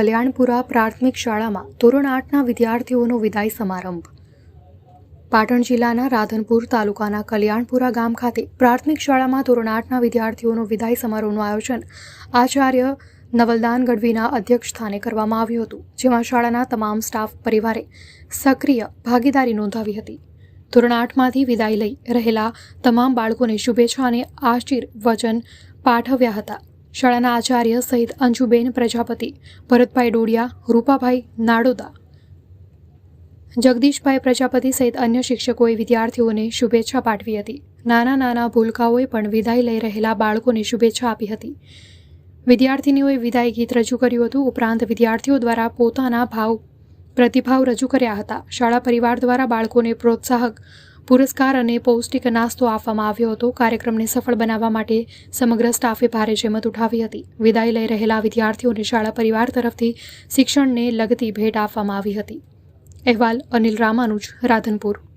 કલ્યાણપુરા પ્રાથમિક શાળામાં ધોરણ આઠના વિદ્યાર્થીઓનો વિદાય સમારંભ. પાટણ જિલ્લાના રાધનપુર તાલુકાના કલ્યાણપુરા ગામ ખાતે પ્રાથમિક શાળામાં ધોરણ આઠના વિદ્યાર્થીઓનો વિદાય સમારોહનું આયોજન આચાર્ય નવલદાન ગઢવીના અધ્યક્ષ સ્થાને કરવામાં આવ્યું હતું, જેમાં શાળાના તમામ સ્ટાફ પરિવારે સક્રિય ભાગીદારી નોંધાવી હતી. ધોરણ આઠમાંથી વિદાય લઈ રહેલા તમામ બાળકોને શુભેચ્છા અને આશીર્વચન પાઠવ્યા હતા. શાળાના આચાર્ય સહિત અંજુબેન પ્રજાપતિ, ભરતભાઈ ડોડિયા, રૂપાભાઈ નાડોદા. જગદીશભાઈ પ્રજાપતિ સહિત અન્ય શિક્ષકોએ વિદ્યાર્થીઓને શુભેચ્છા પાઠવી હતી. નાના નાના ભૂલકાઓએ પણ વિદાય લઈ રહેલા બાળકોને શુભેચ્છા આપી હતી. વિદ્યાર્થીનીઓએ વિદાય ગીત રજૂ કર્યું હતું. ઉપરાંત વિદ્યાર્થીઓ દ્વારા પોતાના ભાવ પ્રતિભાવ રજૂ કર્યા હતા. શાળા પરિવાર દ્વારા બાળકોને પ્રોત્સાહક પુરસ્કાર અને પૌષ્ટિક નાસ્તો આપવામાં આવ્યો હતો. કાર્યક્રમને સફળ બનાવવા માટે સમગ્ર સ્ટાફે ભારે જહેમત ઉઠાવી હતી. વિદાય લઈ રહેલા વિદ્યાર્થીઓને શાળા પરિવાર તરફથી શિક્ષણને લગતી ભેટ આપવામાં આવી હતી. અહેવાલ અનિલ રામાનુજ, રાધનપુર.